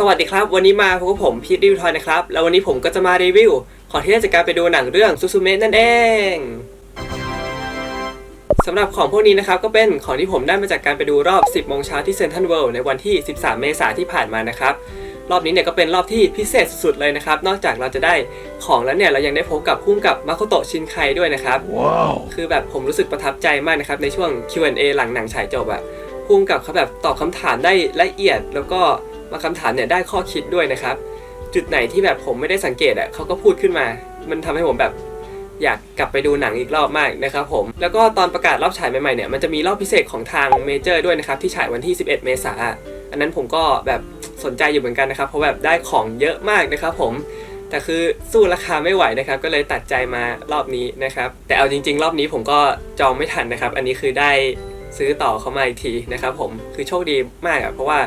สวัสดีครับ วันนี้มาพบกับผมพีทรีวิวทอยนะครับ แล้ววันนี้ผมก็จะมารีวิว ของที่ได้จากการไปดูหนังเรื่องซูซูเมะนั่นเองสำหรับของพวกนี้นะครับก็เป็นของที่ผมได้มาจากการไปดูรอบ 10 โมงเช้าที่เซนทรัลเวิลด์ในวันที่ 13 เมษายนที่ผ่านมานะครับ รอบนี้เนี่ยก็เป็นรอบที่พิเศษสุดๆเลยนะครับ นอกจากเราจะได้ของแล้วเนี่ยเรายังได้พบกับพุ่มกับมาโคโตะชินไคด้วยนะครับ Wow. คือแบบผมรู้สึกประทับใจมากนะครับในช่วง Q&A หลังหนังฉายจบอะพุ่มกับเขาแบบตอบคำถามได้ละเอียดแล้วก็ มาคำถามเนี่ยได้ข้อคิดด้วยนะครับ จุดไหนที่แบบผมไม่ได้สังเกตอะเขาก็พูดขึ้นมา มันทำให้ผมแบบอยากกลับไปดูหนังอีกรอบมากนะครับผม แล้วก็ตอนประกาศรอบฉายใหม่ๆเนี่ย มันจะมีรอบพิเศษของทางเมเจอร์ด้วยนะครับ ที่ฉายวันที่ 11 เมษาอันนั้นผมก็แบบสนใจอยู่เหมือนกันนะครับ เพราะแบบได้ของเยอะมากนะครับผม แต่คือสู้ราคาไม่ไหวนะครับ ก็เลยตัดใจมารอบนี้นะครับ แต่เอาจริง ๆ รอบนี้ผมก็จองไม่ทันนะครับ อันนี้คือได้ซื้อต่อเข้ามาอีกทีนะครับผม คือโชคดีมากอะเพราะว่า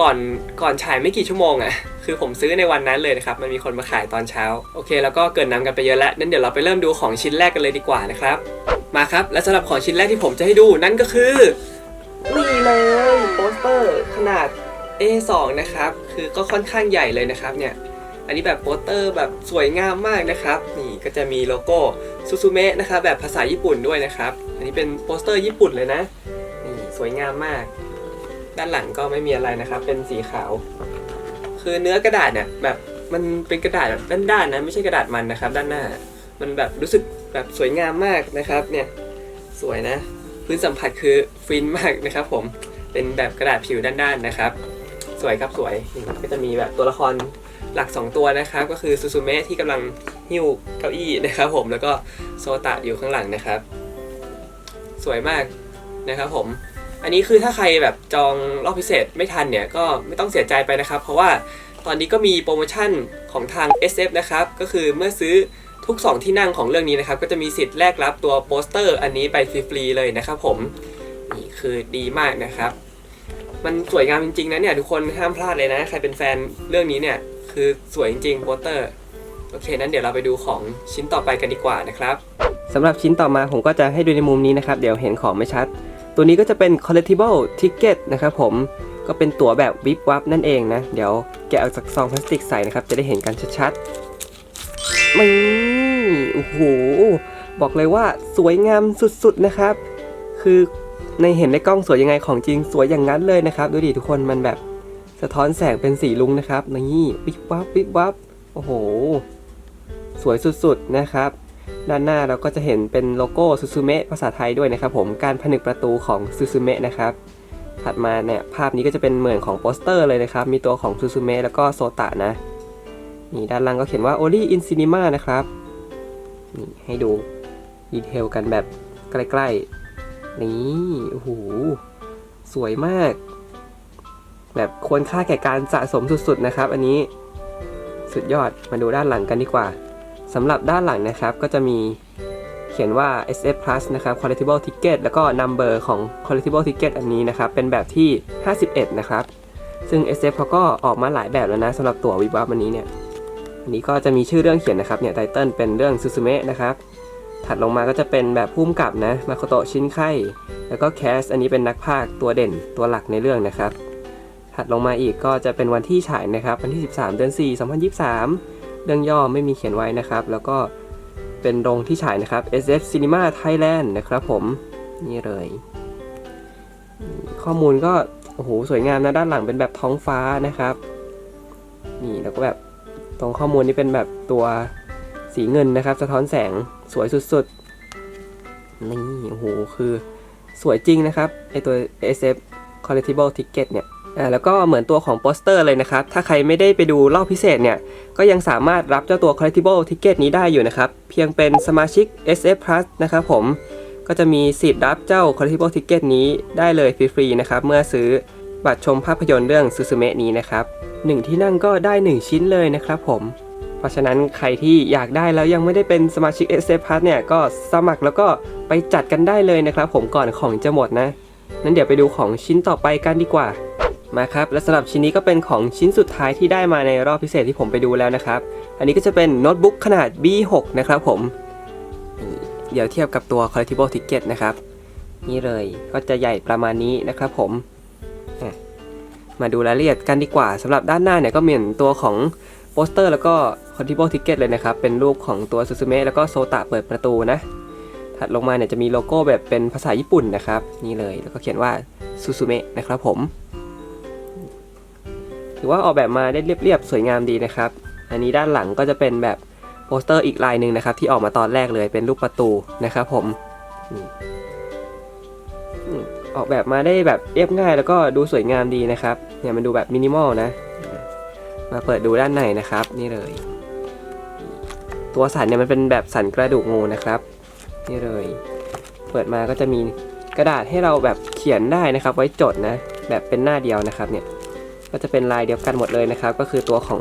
ก่อนก่อนฉายไม่กี่ชั่วโมงอะคือผมซื้อในวันนั้นเลยนะครับ มันมีคนมาขายตอนเช้า โอเค แล้วก็เกินน้ำกันไปเยอะแล้วนั่นเดี๋ยวเราไปเริ่มดูของชิ้นแรกกันเลยดีกว่านะครับ มาครับ และสำหรับของชิ้นแรกที่ผมจะให้ดูนั่นก็คือนี่เลยโปสเตอร์ ขนาด A2 นะครับ คือก็ค่อนข้างใหญ่เลยนะครับเนี่ย อันนี้แบบโปสเตอร์แบบสวยงามมากนะครับ นี่ก็จะมีโลโก้ซูซูเมะนะครับแบบภาษาญี่ปุ่นด้วยนะครับ อันนี้เป็นโปสเตอร์ญี่ปุ่นเลยนะ นี่สวยงามมาก ด้านหลังก็ไม่มีอะไรนะครับ เป็นสีขาว คือเนื้อกระดาษเนี่ยแบบมันเป็นกระดาษแบบด้านๆนะไม่ใช่กระดาษมันนะครับ ด้านหน้า มันแบบรู้สึกแบบสวยงามมากนะครับ เนี่ยสวยนะ พื้นสัมผัสคือฟินมากนะครับ ผมเป็นแบบกระดาษผิวด้านๆนะครับ สวยครับสวยก็จะมีแบบตัวละครหลัก 2 ตัวนะครับ ก็คือซูซูเมะที่กำลังหิ้วเก้าอี้นะครับ ผมแล้วก็โซตะอยู่ข้างหลังนะครับ สวยมากนะครับผม อันนี้คือถ้าใครแบบจองรอบพิเศษไม่ทันเนี่ยก็ไม่ต้องเสียใจไปนะครับ เพราะว่าตอนนี้ก็มีโปรโมชั่นของทาง SF นะครับ ก็คือเมื่อซื้อทุก 2 ที่นั่งของเรื่องนี้นะครับ ก็จะมีสิทธิ์แลกรับตัวโปสเตอร์ อันนี้ไปฟรีๆเลยนะครับผมนี่คือดีมากนะครับ มันสวยงามจริงๆนะเนี่ยทุกคนห้ามพลาดเลยนะ ใครเป็นแฟนเรื่องนี้เนี่ยคือสวยจริงๆโปสเตอร์โอเคนั้นเดี๋ยวเราไปดูของชิ้นต่อไปกันดีกว่านะครับสำหรับชิ้นต่อมาผมก็จะให้ดูในมุมนี้นะครับ เดี๋ยวเห็นของไม่ชัด ตัวนี้ก็จะเป็น collectible ticket นะครับผมก็เป็นตั๋วแบบวิบวับนั่นเองนะ เดี๋ยวแกะออกจากซองพลาสติกใส่นะครับ จะได้เห็นกันชัดๆนี่โอ้โห บอกเลยว่าสวยงามสุดๆนะครับ คือในเห็นในกล้องสวยยังไงของจริงสวยอย่างนั้นเลยนะครับ ดูดิทุกคนมันแบบสะท้อนแสงเป็นสีลุงนะครับนี่วิบวับวิบวับโอ้โห สวยสุดๆนะครับ ด้านหน้าเราก็จะเห็นเป็นโลโก้ซูซูเมะภาษาไทยด้วยนะครับผมการผนึกประตูของซูซูเมะนะครับถัดมาเนี่ยภาพนี้ก็จะเป็นเหมือนของโปสเตอร์เลยนะครับ มีตัวของซูซูเมะแล้วก็โซตะนะนี่ด้านล่างก็เขียนว่า Only in Cinema นะครับนี่ให้ดูดีเทลกันแบบใกล้ๆ นี่โอ้โหสวยมาก แบบควรค่าแก่การสะสมสุดๆนะครับ อันนี้สุดยอดมาดูด้านหลังกันดีกว่าำหรับด้านหลังนะครับก็จะมีเขียนว่า SF Plus นะครับ Collectible Ticket แล้วก็ Number ของ Collectible Ticket อันนี้นะครับ เป็นแบบที่ 51 นะครับ ซึ่ง SF เขาก็ออกมาหลายแบบแล้วนะสำหรับตั๋ววิบวับอันนี้เนี่ย อันนี้ก็จะมีชื่อเรื่องเขียนนะครับเนี่ยไตเติลเป็นเรื่องซูซูเมะนะครับ ถัดลงมาก็จะเป็นแบบพุ่มกับนะมาโคโตะชินไคแล้วก็แคสอันนี้เป็นนักพากตัวเด่นตัวหลักในเรื่องนะครับ ถัดลงมาอีกก็จะเป็นวันที่ฉายนะครับวันที่ 13 เดือน 4 2023 เรื่องย่อไม่มีเขียนไว้นะครับ แล้วก็เป็นโรงที่ฉายนะครับ SF Cinema Thailand นะครับผม นี่เลย ข้อมูลก็ โอ้โห สวยงามนะ ด้านหลังเป็นแบบท้องฟ้านะครับ นี่แล้วก็แบบตรงข้อมูลนี้เป็นแบบตัวสีเงินนะครับ สะท้อนแสงสวยสุดๆ นี่ โอ้โห คือสวยจริงนะครับ ไอตัว SF Collectible Ticket เนี่ย อ่าแล้วก็เหมือนตัวของโปสเตอร์เลยนะครับ ถ้าใครไม่ได้ไปดูรอบพิเศษเนี่ย ก็ยังสามารถรับเจ้าตัว collectible ticket นี้ได้อยู่นะครับ เพียงเป็นสมาชิก SF Plus นะครับผม ก็จะมีสิทธิ์รับเจ้า collectible ticket นี้ได้เลยฟรีๆนะครับ เมื่อซื้อบัตรชมภาพยนตร์เรื่องซูซูเมะนี้นะครับหนึ่งที่นั่งก็ได้ 1 ชิ้นเลยนะครับผม เพราะฉะนั้นใครที่อยากได้แล้วยังไม่ได้เป็นสมาชิก SF Plus เนี่ยก็สมัครแล้วก็ไปจัดกันได้เลยนะครับ ผมก่อนของจะหมดนะนั้นเดี๋ยวไปดูของชิ้นต่อไปกันดีกว่า มาครับและสำหรับชิ้นนี้ก็เป็นของชิ้นสุดท้ายที่ได้มาในรอบพิเศษที่ผมไปดูแล้วนะครับ อันนี้ก็จะเป็นโน้ตบุ๊กขนาด B6 นะครับผม เดี๋ยวเทียบกับตัว collectible ticket นะครับ นี่เลยก็จะใหญ่ประมาณนี้นะครับผม มาดูรายละเอียดกันดีกว่าสำหรับด้านหน้าเนี่ยก็เหมีตัวของโปสเตอร์ แล้วก็คอนทิโบทิเกตเลยนะครับ เป็นรูปของตัวซูซูเมะแล้วก็โซตะเปิดประตูนะถัดลงมาเนี่ยจะมีโลโก้แบบเป็นภาษาญี่ปุ่นนะครับ นี่เลยแล้วก็เขียนว่าซูซูเมะนะครับผม ถือว่าออกแบบมาได้เรียบๆสวยงามดีนะครับ อันนี้ด้านหลังก็จะเป็นแบบโปสเตอร์อีกลายหนึ่งนะครับ ที่ออกมาตอนแรกเลยเป็นรูปประตูนะครับผมออกแบบมาได้แบบเรียบง่าย แล้วก็ดูสวยงามดีนะครับเนี่ยมันดูแบบมินิมอลนะ มาเปิดดูด้านในนะครับ นี่เลย ตัวสันเนี่ยมันเป็นแบบสันกระดูกงูนะครับ นี่เลย เปิดมาก็จะมีกระดาษให้เราแบบเขียนได้นะครับ ไว้จดนะ แบบเป็นหน้าเดียวนะครับเนี่ย ก็จะเป็นลายเดียวกันหมดเลยนะครับ ก็คือตัวของ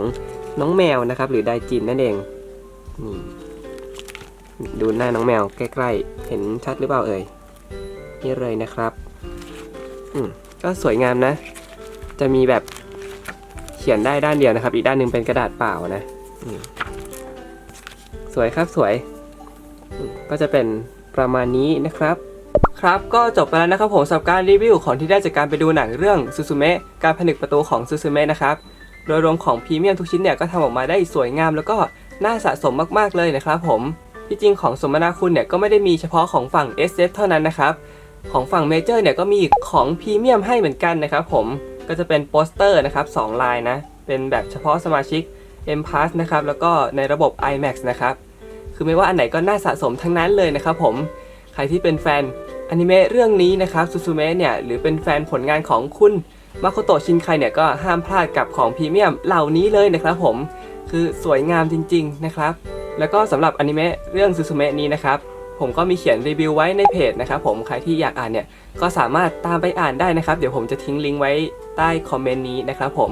น้องแมวนะครับ หรือไดจินนั่นเองนี่ดูหน้าน้องแมวใกล้ๆ เห็นชัดหรือเปล่าเอ่ยนี่เลยนะครับอืมก็สวยงามนะ จะมีแบบเขียนได้ด้านเดียวนะครับ อีกด้านหนึ่งเป็นกระดาษเปล่านะสวยครับสวย ก็จะเป็นประมาณนี้นะครับ ครับก็จบไปแล้วนะครับผมสำหรับการรีวิวของที่ได้จากการไปดูหนังเรื่องซูซูเมะการผนึกประตูของซูซูเมะนะครับโดยรวมของพรีเมียมทุกชิ้นเนี่ยก็ทำออกมาได้สวยงาม แล้วก็น่าสะสมมากๆเลยนะครับผมที่จริงของสมนาคุณเนี่ยก็ไม่ได้มีเฉพาะของฝั่ง SF เท่านั้นนะครับของฝั่งเมเจอร์เนี่ยก็มีของพรีเมียมให้เหมือนกันนะครับผมก็จะเป็นโปสเตอร์นะครับสองลายนะเป็นแบบเฉพาะสมาชิก M Pass นะครับแล้วก็ในระบบ IMAX นะครับคือไม่ว่าอันไหนก็น่าสะสมทั้งนั้นเลยนะครับผม ครที่เป็นแฟนอนิเมะเรื่องนี้นะครับซูซูเมะเนี่ยหรือเป็นแฟนผลงานของคุณมาโคโตะชินไคเนี่ยก็ห้ามพลาดกับของพรีเมียมเหล่านี้เลยนะครับผม คือสวยงามจริง ๆ นะครับ แล้วก็สำหรับอนิเมะเรื่องซูซูเมะนี้นะครับผมก็มีเขียนรีวิวไว้ในเพจนะครับผมใครที่อยากอ่านเนี่ยก็สามารถตามไปอ่านได้นะครับ เดี๋ยวผมจะทิ้งลิงก์ไว้ใต้คอมเมนต์นี้นะครับผม